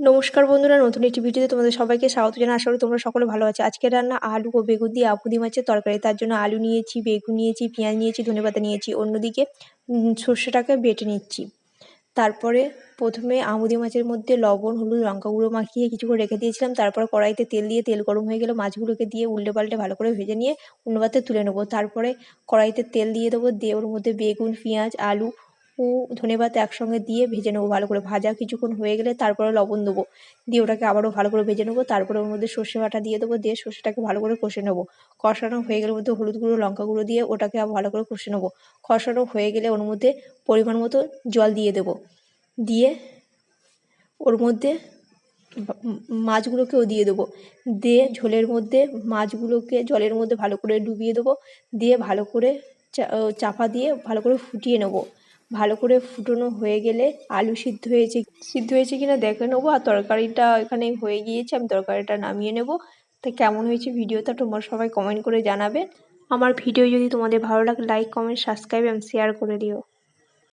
নমস্কার বন্ধুরা, নতুন একটি ভিডিওতে তোমাদের সবাইকে স্বাগত জানাই। আশা করি তোমরা সকলে ভালো আছো। আজকে রান্না আলু ও বেগুন দিয়ে আপুদি মাছের তরকারি। তার জন্য আলু নিয়েছি, বেগুন নিয়েছি, পেঁয়াজ নিয়েছি ধনেপাতা নিয়েছি। অন্যদিকে সর্ষেটাকে বেটে নিচ্ছি। তারপরে প্রথমে আমুদি মাছের মধ্যে লবণ, হলুদ, লঙ্কা গুঁড়ো মাখিয়ে কিছুক্ষণ রেখে দিয়েছিলাম। তারপর কড়াইতে তেল দিয়ে তেল গরম হয়ে গেলে মাছগুলোকে দিয়ে উল্টে পাল্টে ভালো করে ভেজে নিয়ে অন্য তুলে নেব। তারপরে কড়াইতে তেল দিয়ে দেবো। দিয়ে ওর মধ্যে বেগুন, পেঁয়াজ, আলু ও ধনেপাতা একসঙ্গে দিয়ে ভেজে নেব ভালো করে। ভাজা কিছুক্ষণ হয়ে গেলে তারপরে লবণ দেবো। দিয়ে ওটাকে আবারও ভালো করে ভেজে নেব। তারপরে ওর মধ্যে সর্ষে বাটা দিয়ে দেবো। দিয়ে সর্ষেটাকে ভালো করে কষে নেব। কষানো হয়ে গেলে মধ্যে হলুদ গুঁড়ো, লঙ্কা গুঁড়ো দিয়ে ওটাকে আবার ভালো করে কষে নেব। কষানো হয়ে গেলে ওর মধ্যে পরিমাণ মতো জল দিয়ে দেবো। দিয়ে ওর মধ্যে মাছগুলোকেও দিয়ে দেবো। দিয়ে ঝোলের মধ্যে মাছগুলোকে জলের মধ্যে ভালো করে ডুবিয়ে দেবো। দিয়ে ভালো করে চাপা দিয়ে ভালো করে ফুটিয়ে নেব। ভালো করে ফুটোনো হয়ে গেলে আলু সিদ্ধ হয়েছে। সিদ্ধ হয়েছে কিনা দেখে নেব আর তরকারিটা এখানে হয়ে গিয়েছে, আমি তরকারিটা নামিয়ে নেব। তা কেমন হয়েছে ভিডিওটা তোমার সবাই কমেন্ট করে জানাবে। আমার ভিডিও যদি তোমাদের ভালো লাগে লাইক কমেন্ট সাবস্ক্রাইব এবং শেয়ার করে দিও।